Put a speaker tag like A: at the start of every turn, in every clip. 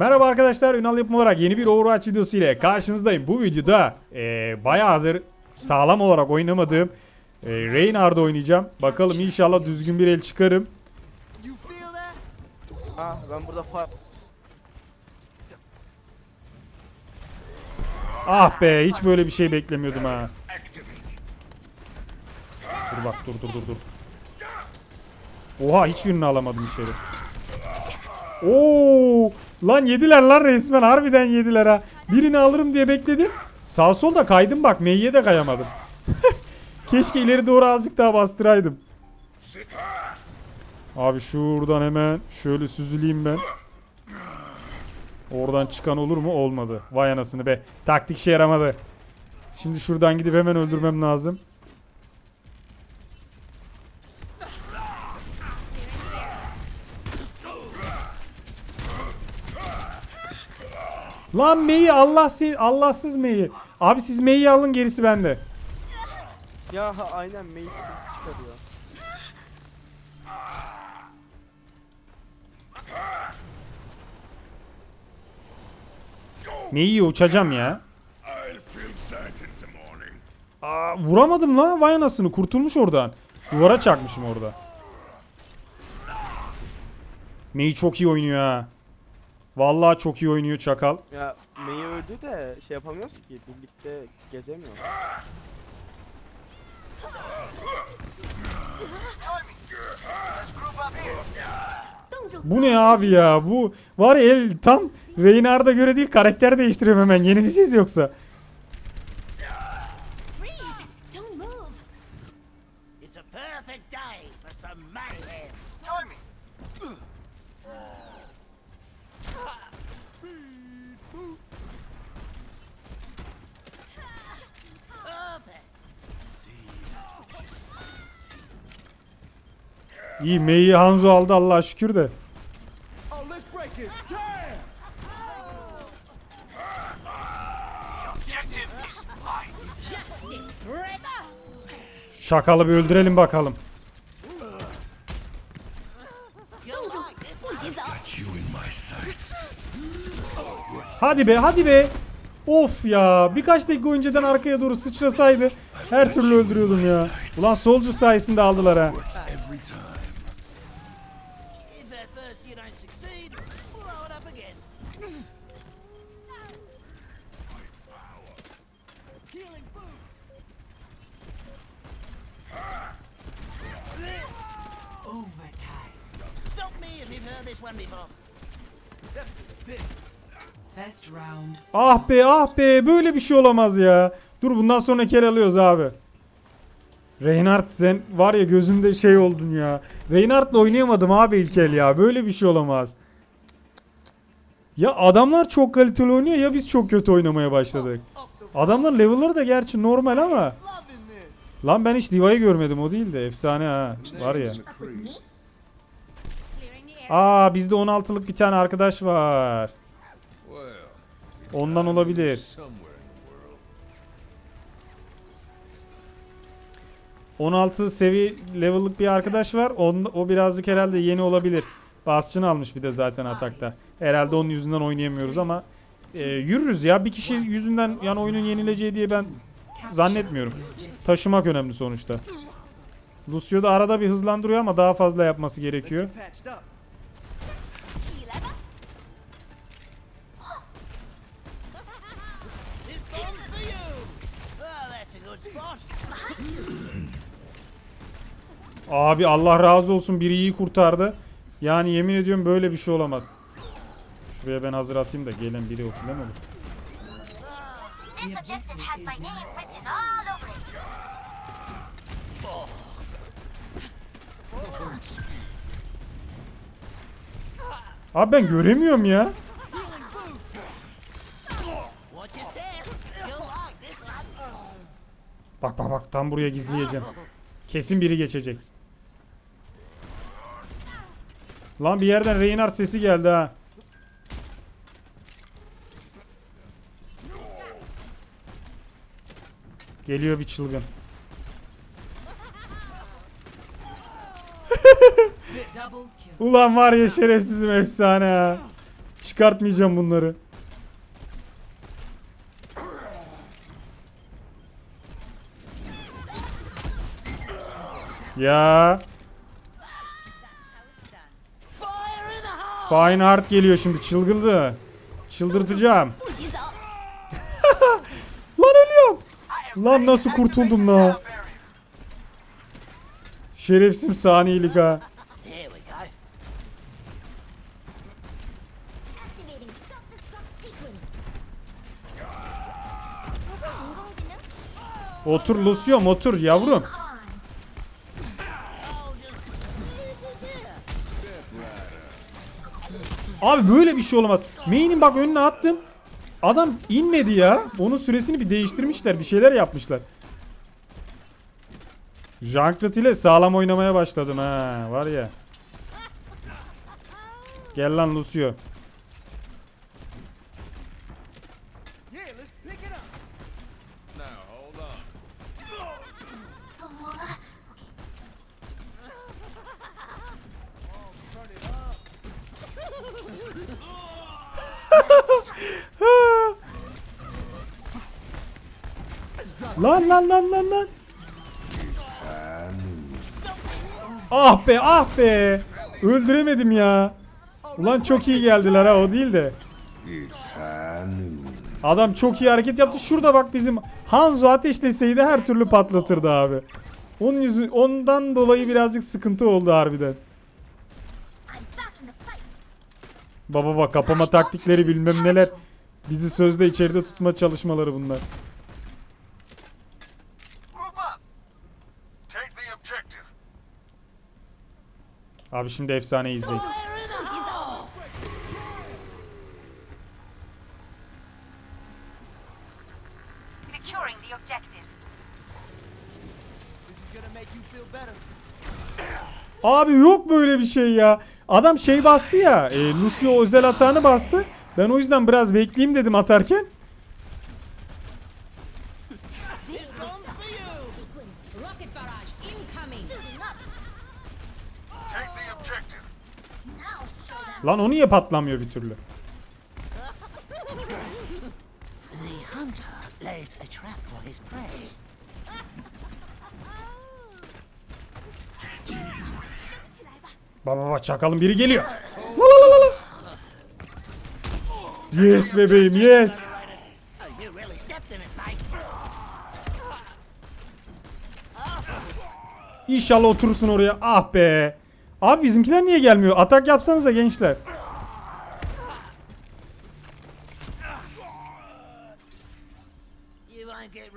A: Merhaba arkadaşlar, Ünal Yapım olarak yeni bir Overwatch videosu ile karşınızdayım. Bu videoda eee bayağıdır sağlam olarak oynamadığım eee Reinhard'ı oynayacağım. Bakalım inşallah düzgün bir el çıkarım.
B: Ah ben burada fa
A: Ah be, hiç böyle bir şey beklemiyordum ha. Dur bak, dur dur dur dur. Oha, hiçbirini alamadım içeri. Oo! Lan yediler lan resmen, harbiden yediler ha. Birini alırım diye bekledim. Sağ solda kaydım bak, Meyye de kayamadım. Keşke ileri doğru azıcık daha bastıraydım. Abi şuradan hemen şöyle süzüleyim ben. Oradan çıkan olur mu? Olmadı. Vay anasını be. Taktik işe yaramadı. Şimdi şuradan gidip hemen öldürmem lazım. Lan Mei'yi Allah seni Allahsız Mei'yi. Abi siz Mei'yi alın gerisi bende.
B: ya aynen Mace çıkarıyor.
A: Mei'yi uçacağım ya. Aa, vuramadım la vay anasını kurtulmuş oradan. Duvara çakmışım orada. Mei çok iyi oynuyor ha. Vallahi çok iyi oynuyor Çakal.
B: Ya May öldü de şey yapamıyoruz ki birlikte gezemiyoruz.
A: Bu ne abi ya? Bu var ya el tam Reinhardt'a göre değil karakter değiştiriyorum hemen. Yenileceğiz yoksa. İyi Mei'yi Hanzo aldı Allah'a şükür de.
C: Oh!
A: Şakalı bir öldürelim bakalım. Hadi be hadi be. Of ya birkaç dakika önceden arkaya doğru sıçrasaydı her türlü öldürüyordum ya. Ulan Soldier sayesinde aldılar ha.
D: Every time.
C: If at first you don't succeed, blow it up again. Healing boom. Stop me if you've heard this one before.
E: First round.
A: Ah be ah be böyle bir şey olamaz ya. Dur bundan sonra kel alıyoruz abi. Reinhardt sen var ya gözümde şey oldun ya. Reinhardt'la oynayamadım abi ilk el ya. Böyle bir şey olamaz. Ya adamlar çok kaliteli oynuyor ya biz çok kötü oynamaya başladık. Adamların level'ları da gerçi normal ama. Lan ben hiç Diva'yı görmedim o değil de efsane ha. Var ya. Aa bizde 16'lık bir tane arkadaş var. Ondan olabilir. 16 seviye level'lık bir arkadaş var. On, o birazcık herhalde yeni olabilir. Basçını almış bir de zaten atakta. Herhalde onun yüzünden oynayamıyoruz ama e, yürürüz ya. Bir kişi yüzünden yani oyunun yenileceği diye ben zannetmiyorum. Taşımak önemli sonuçta. Lucio da arada bir hızlandırıyor ama daha fazla yapması gerekiyor. Abi Allah razı olsun biri iyi kurtardı. Yani yemin ediyorum böyle bir şey olamaz. Şuraya ben hazır atayım da gelen biri
F: over it.
A: Abi ben göremiyorum ya. Bak bak bak tam buraya gizleyeceğim. Kesin biri geçecek. Lan bir yerden Reinhardt sesi geldi ha. Geliyor bir çılgın. Ulan var ya şerefsizim efsane. Çıkar çıkartmayacağım bunları. Ya Fine Heart geliyor şimdi çılgıldı. Çıldırtacağım. lan ölüyorum. Lan nasıl kurtuldum lan. Şerefsim saniyelik ha. Otur Lucio otur yavrum. Abi böyle bir şey olamaz. Main'in bak önüne attım. Adam inmedi ya. Onun süresini bir değiştirmişler. Bir şeyler yapmışlar. Junkrat ile sağlam oynamaya başladım ha. Var ya. Gel lan Lucio. Lan lan lan lan lan. Ah be ah be. Öldüremedim ya. Ulan çok iyi geldiler ha o değil de. Adam çok iyi hareket yaptı. Şurada bak bizim Hanzo ateşleseydi her türlü patlatırdı abi. Onun yüzü ondan dolayı birazcık sıkıntı oldu harbiden.
F: I'm back in the fight.
A: Baba bak kapama taktikleri bilmem neler. Bizi sözde içeride tutma çalışmaları bunlar. Abi şimdi efsane izleyin.
C: Fire in the hole!
F: Securing the objective.
C: This is gonna make you feel better.
A: Abi yok böyle bir şey ya. Adam şey bastı ya. E, Lucio özel atağını bastı. Ben o yüzden biraz bekleyeyim dedim atarken. Lan o niye patlamıyor bir türlü?
C: Prey.
A: Baba baba çakalın biri geliyor. La la la la. Yes bebeğim yes. İnşallah oturursun oraya. Ah be. Abi bizimkiler niye gelmiyor? Atak yapsanıza gençler.
C: You won't get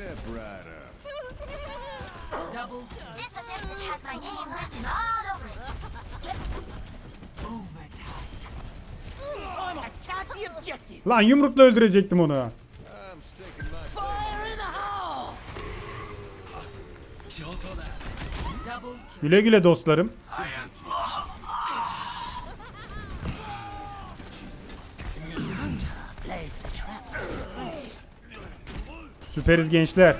D: Step right up.
E: Double
F: objective has my name written all over it.
A: Lan yumrukla öldürecektim onu. Güle güle dostlarım. Süperiz gençler.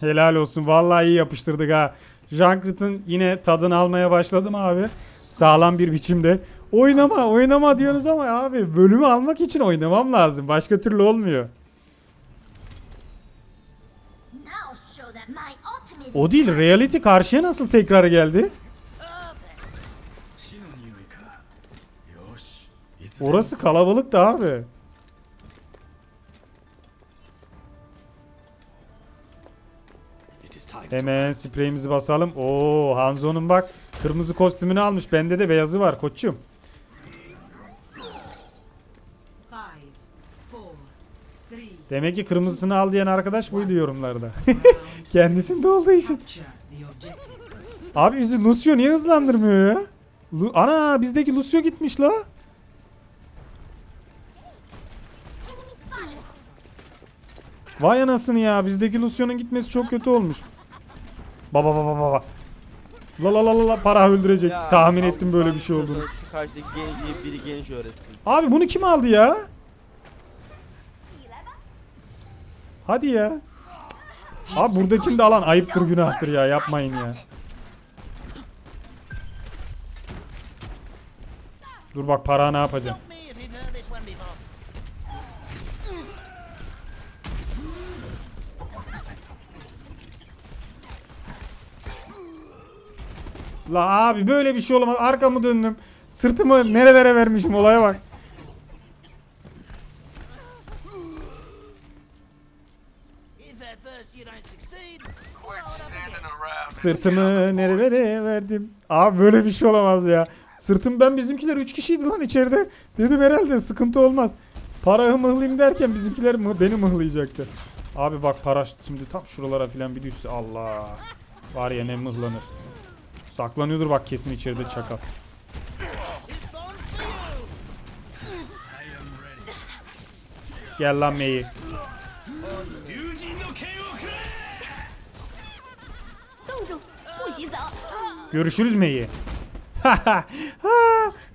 A: Helal olsun. Vallahi iyi yapıştırdık ha. Junkrat'ın yine tadını almaya başladım abi. Sağlam bir biçimde. Oynama oynama diyorsunuz ama abi bölümü almak için oynamam lazım. Başka türlü olmuyor. O değil reality karşıya nasıl tekrar geldi? Orası kalabalıktı abi. Hemen spreyimizi basalım. Oo Hanzo'nun bak kırmızı kostümünü almış. Bende de beyazı var koçum. Demek ki kırmızısını al diyen arkadaş buydu yorumlarda. Kendisinde olduğu için. Abi bizi Lucio niye hızlandırmıyor ya? Lu- Ana bizdeki Lucio gitmiş la. Vay anasını ya bizdeki Lucio'nun gitmesi çok kötü olmuş. Baba baba baba. La la la la la para öldürecek.
B: Ya,
A: Tahmin
B: al-
A: ettim böyle bir şey olduğunu.
B: Şu karşıdaki genci biri genç öğretsin.
A: Abi bunu kim aldı ya? Hadi ya. Abi buradakini de alan ayıptır günahtır ya yapmayın ya. Dur bak para ne yapacağım.
C: Stop me if you've heard this one before.
A: La abi böyle bir şey olamaz. Arkamı döndüm. Sırtımı nerelere vermişim olaya bak. Sırtımı nerelere verdim. Abi böyle bir şey olamaz ya. Sırtım ben bizimkiler 3 kişiydi lan içeride. Dedim herhalde sıkıntı olmaz. Para mıhlayayım derken bizimkiler mı beni mıhlayacaktı. Abi bak para şimdi tam şuralara filan bir düşse Allah. Var ya ne mıhlanır. Saklanıyordur bak kesin içeride çakal. Gel lan Mei. Görüşürüz Mei.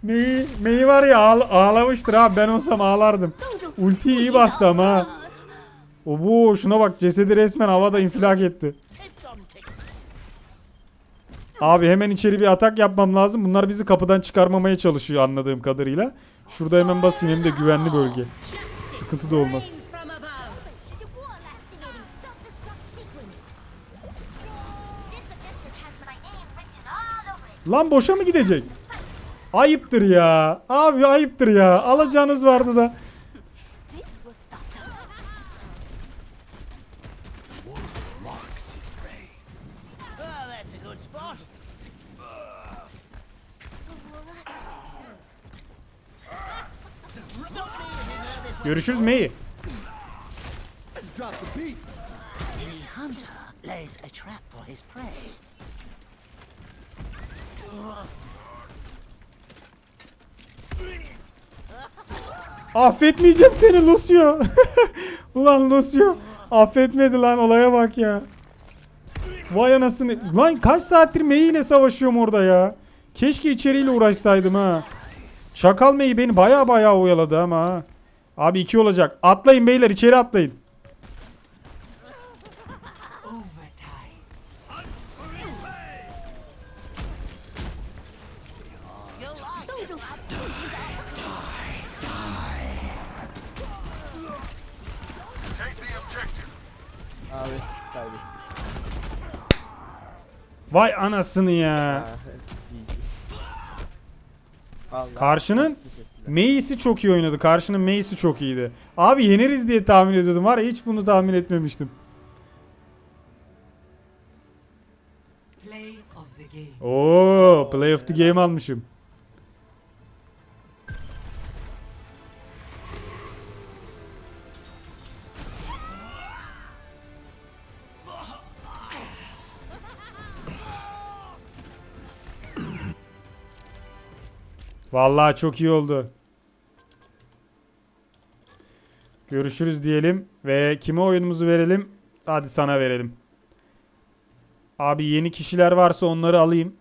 A: Mei, Mei var ya ağla- ağlamıştır abi ben olsam ağlardım. Ultiyi iyi bastı ama. Obo şuna bak cesedi resmen havada infilak etti. Abi hemen içeri bir atak yapmam lazım. Bunlar bizi kapıdan çıkarmamaya çalışıyor anladığım kadarıyla. Şurada hemen basayım hem de güvenli bölge. Sıkıntı da olmaz. Lan boşa mı gidecek? Ayıptır ya. Abi ayıptır ya. Alacağınız vardı da.
C: His prey.
A: Affetmeyeceğim seni Lucio. Ulan Lucio. Affetmedi lan olaya bak ya. Vay anasını. Lan kaç saattir Mei ile savaşıyorum orada ya. Keşke içeriyle uğraşsaydım ha. Şakal Mei beni baya baya oyaladı ama. Abi iki olacak. Atlayın beyler içeri atlayın. Vay anasını ya.
B: Vallahi
A: Karşının. Mei'si çok iyi oynadı. Karşının Mei'si çok iyiydi. Abi yeneriz diye tahmin ediyordum. Var ya hiç bunu tahmin etmemiştim.
E: Play of the game.
A: Oo, Play of the Game almışım. Vallahi çok iyi oldu. Görüşürüz diyelim ve kime oyunumuzu verelim? Hadi sana verelim. Abi yeni kişiler varsa onları alayım.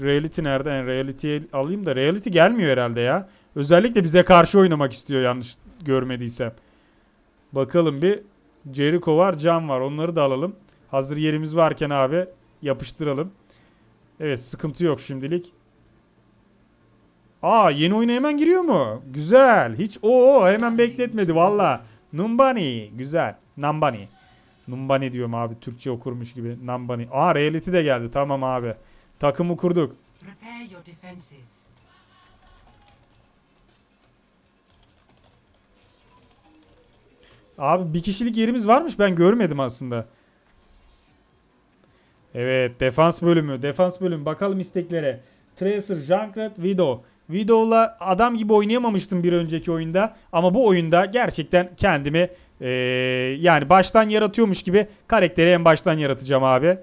A: Reality nerede? Yani Reality'yi alayım da Reality gelmiyor herhalde ya. Özellikle bize karşı oynamak istiyor yanlış görmediysem. Bakalım bir. Jericho var, Can var. Onları da alalım. Hazır yerimiz varken abi yapıştıralım. Evet sıkıntı yok şimdilik. Aa yeni oyuna hemen giriyor mu? Güzel. Hiç o hemen bekletmedi valla. Numbani. Güzel. Nambani. Numbani diyorum abi. Türkçe okurmuş gibi. Nambani. Aa reality de geldi. Tamam abi. Takımı kurduk. Abi bir kişilik yerimiz varmış. Ben görmedim aslında. Evet. Defans bölümü. Defans bölümü. Bakalım isteklere. Tracer, Junkrat, Widow. Widow'la adam gibi oynayamamıştım bir önceki oyunda. Ama bu oyunda gerçekten kendimi eee, yani baştan yaratıyormuş gibi karakteri en baştan yaratacağım abi.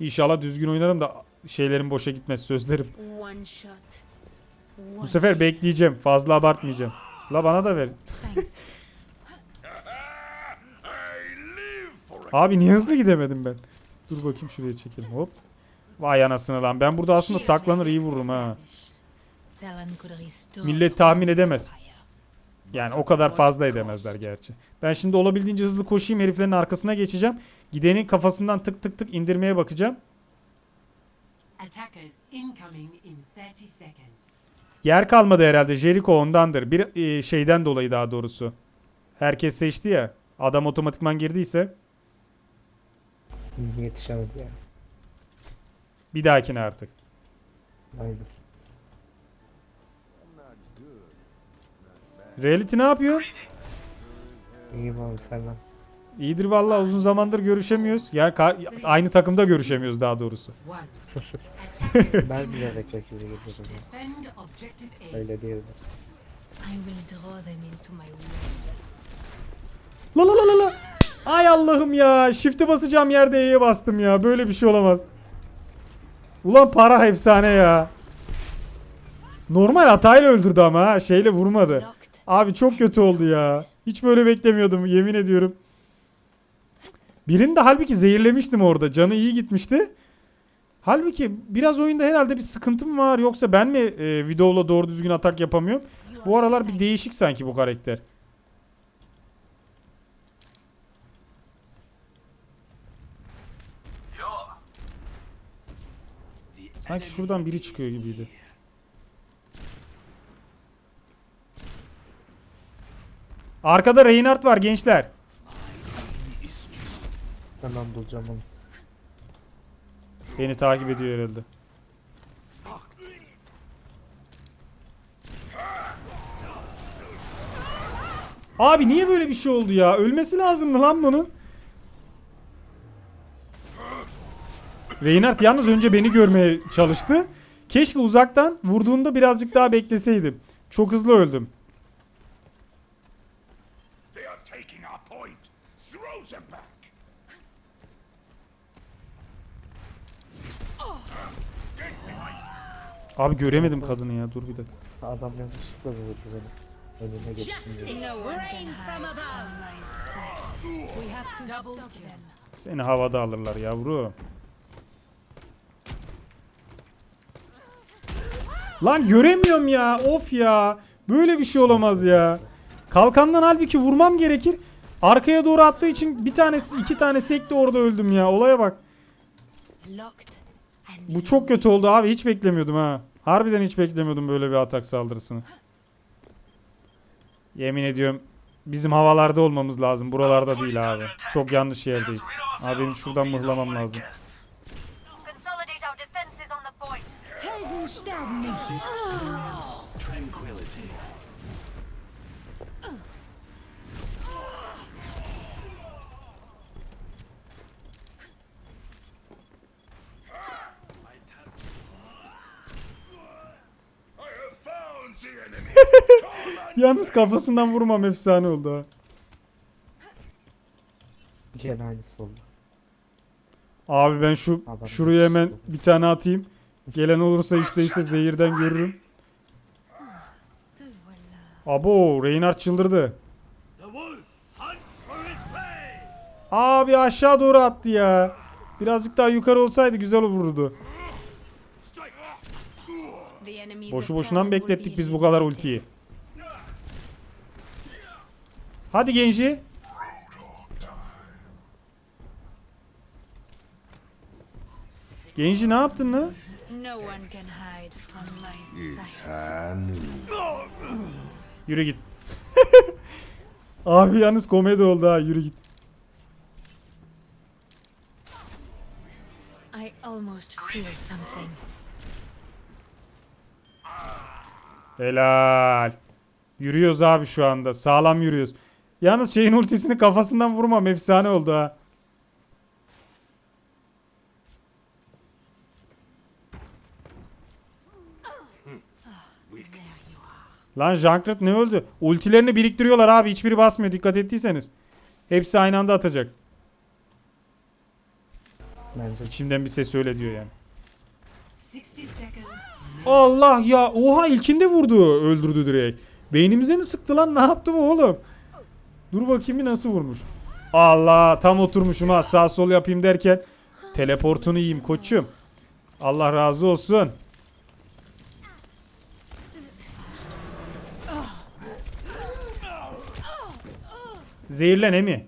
A: İnşallah düzgün oynarım da şeylerim boşa gitmez sözlerim. Bu sefer bekleyeceğim. Fazla abartmayacağım. La bana da ver. Abi niye hızlı gidemedim ben? Dur bakayım şuraya çekelim. Hop. Vay anasını lan. Ben burada aslında saklanır iyi vururum ha. Millet tahmin edemez. Yani o kadar fazla edemezler gerçi. Ben şimdi olabildiğince hızlı koşayım heriflerin arkasına geçeceğim. Gidenin kafasından tık tık tık indirmeye bakacağım.
E: Attackers incoming in 30 seconds.
A: Yer kalmadı herhalde. Jericho ondandır. Bir e, şeyden dolayı daha doğrusu. Herkes seçti ya. Adam otomatikman girdiyse
G: Yetişemedi ya.
A: bir dahakine artık.
G: Aynen.
A: Reality ne yapıyor?
G: İyiyim abi senden.
A: İyidir vallahi uzun zamandır görüşemiyoruz. Ka- aynı takımda görüşemiyoruz daha doğrusu.
G: Ben bilerek
E: objective A.
G: Öyle
F: will.
A: La la la la la. Ay Allah'ım ya. Shift'e basacağım yerde E'ye bastım ya. Böyle bir şey olamaz. Ulan para efsane ya. Normal hatayla öldürdü ama ha. Şeyle vurmadı. Abi çok kötü oldu ya. Hiç böyle beklemiyordum yemin ediyorum. Birini de halbuki zehirlemiştim orada. Canı iyi gitmişti. Halbuki biraz oyunda herhalde bir sıkıntım var. Yoksa ben mi e, videola doğru düzgün atak yapamıyorum? Bu aralar bir değişik sanki bu karakter. Sanki şuradan biri çıkıyor gibiydi. Arkada Reinhardt var gençler.
G: Hemen bulacağım onu.
A: Beni takip ediyor herhalde. Abi niye böyle bir şey oldu ya? Ölmesi lazımdı lan bunun. Reinhardt yalnız önce beni görmeye çalıştı. Keşke uzaktan vurduğunda birazcık daha bekleseydim. Çok hızlı öldüm. Abi göremedim kadını ya. Dur bir dakika.
G: Adam yanlışlıkla vurdu beni. Önüne geçsin diye.
A: Seni havada alırlar yavru. Lan göremiyorum ya. Of ya. Böyle bir şey olamaz ya. Kalkandan halbuki vurmam gerekir. Arkaya doğru attığı için bir tanesi iki tane sekti orada öldüm ya. Olaya bak. Bu çok kötü oldu abi. Hiç beklemiyordum ha. Harbiden hiç beklemiyordum böyle bir atak saldırısını. Yemin ediyorum bizim havalarda olmamız lazım. Buralarda değil abi. Çok yanlış yerdeyiz. Abi benim şuradan mıhlamam lazım. Yalnız kafasından vurmam efsane oldu ha.
G: Gene aynısı oldu.
A: Abi ben şu
G: Adam
A: şuraya hemen bir tane atayım. Gelen olursa işte ise zehirden görürüm. Abo Reinhardt çıldırdı. Abi aşağı doğru attı ya. Birazcık daha yukarı olsaydı güzel vururdu. Boşu boşuna mı beklettik
F: be
A: biz bu kadar ultiyi? Hadi Genji. Genji ne yaptın lan? Yürü git. Abi yalnız komedi oldu ha yürü git.
F: I almost feel something.
A: Helal. Yürüyoruz abi şu anda. Sağlam yürüyoruz. Yalnız şeyin ultisini kafasından vurmam efsane oldu ha. Lan Junkrat ne öldü? Ultilerini biriktiriyorlar abi. Hiçbiri basmıyor dikkat ettiyseniz. Hepsi aynı anda atacak.
G: Bence
A: İçimden bir ses öyle diyor yani.
E: 60 seconds.
A: Allah ya. Oha ilkinde vurdu. Öldürdü direkt. Beynimize mi sıktı lan? Ne yaptı bu oğlum? Dur bakayım bir nasıl vurmuş. Allah tam oturmuşum ha. Sağ sol yapayım derken teleportunu yiyeyim koçum. Allah razı olsun. Zehirlen Emi.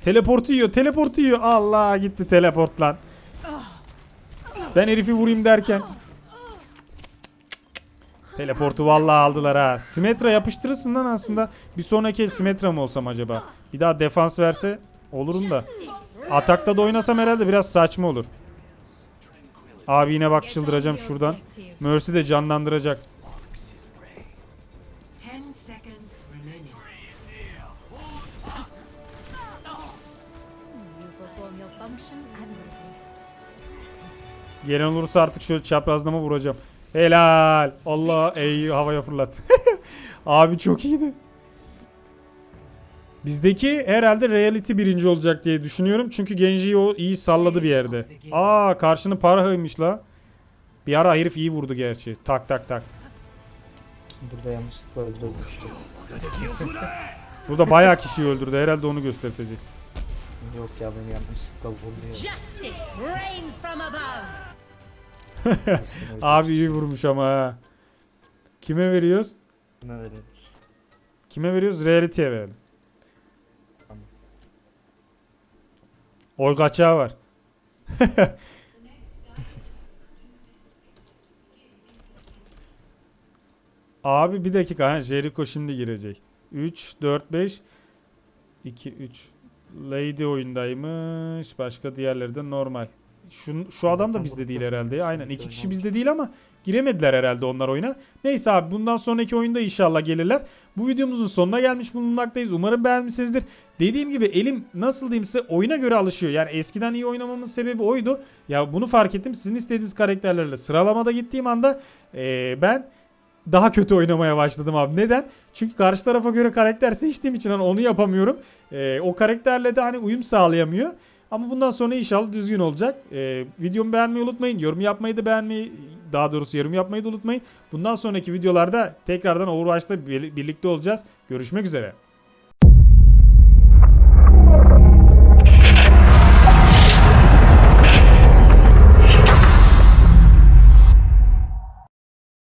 A: Teleportu yiyor, teleportu yiyor. Allah gitti teleport lan. Ben herifi vurayım derken. Teleportu vallahi aldılar ha. Simetra yapıştırırsın lan aslında. Bir sonraki el Simetra mı olsam acaba? Bir daha defans verse olurum da. Atakta da oynasam herhalde biraz saçma olur. Abi yine bak çıldıracağım şuradan. Mercy de canlandıracak.
E: 10 seconds remaining.
F: You perform your function admirably.
A: Gelen olursa artık şöyle çaprazlama vuracağım. Helal. Allah ey havaya fırlat. Abi çok iyiydi. Bizdeki herhalde reality birinci olacak diye düşünüyorum. Çünkü Genji'yi o iyi salladı bir yerde. Aa karşının parahıymış la. Bir ara herif iyi vurdu gerçi. Tak tak tak.
G: Burada yanlışlıkla öldürmüştüm.
A: Burada bayağı kişiyi öldürdü. Herhalde onu gösterecek.
G: Yok ya beni yanlışlıkla vurdu
A: Abi iyi vurmuş ama ha. Kime veriyoruz?
G: Ne veriyoruz?
A: Kime veriyoruz? Reality'ye verelim.
G: Tamam.
A: Oy kaçağı var. Abi bir dakika. Ha, Jericho şimdi girecek. 3, 4, 5, 2, 3. Lady oyundaymış. Başka diğerleri de normal. Şu, şu adam da bizde değil herhalde. ya. Aynen. İki kişi bizde değil ama giremediler herhalde onlar oyuna. Neyse abi bundan sonraki oyunda inşallah gelirler. Bu videomuzun sonuna gelmiş bulunmaktayız. Umarım beğenmişsinizdir. Dediğim gibi elim nasıl diyeyim size oyuna göre alışıyor. Yani eskiden iyi oynamamın sebebi oydu. Ya bunu fark ettim. Sizin istediğiniz karakterlerle sıralamada gittiğim anda eee, ben daha kötü oynamaya başladım abi. Neden? Çünkü karşı tarafa göre karakter seçtiğim için hani onu yapamıyorum. Eee, o karakterle de hani uyum sağlayamıyor. Ama bundan sonra inşallah düzgün olacak. Eee videomu beğenmeyi unutmayın. Yorum yapmayı da beğenmeyi, daha doğrusu yorum yapmayı da unutmayın. Bundan sonraki videolarda tekrardan Overwatch'ta bir- birlikte olacağız. Görüşmek üzere.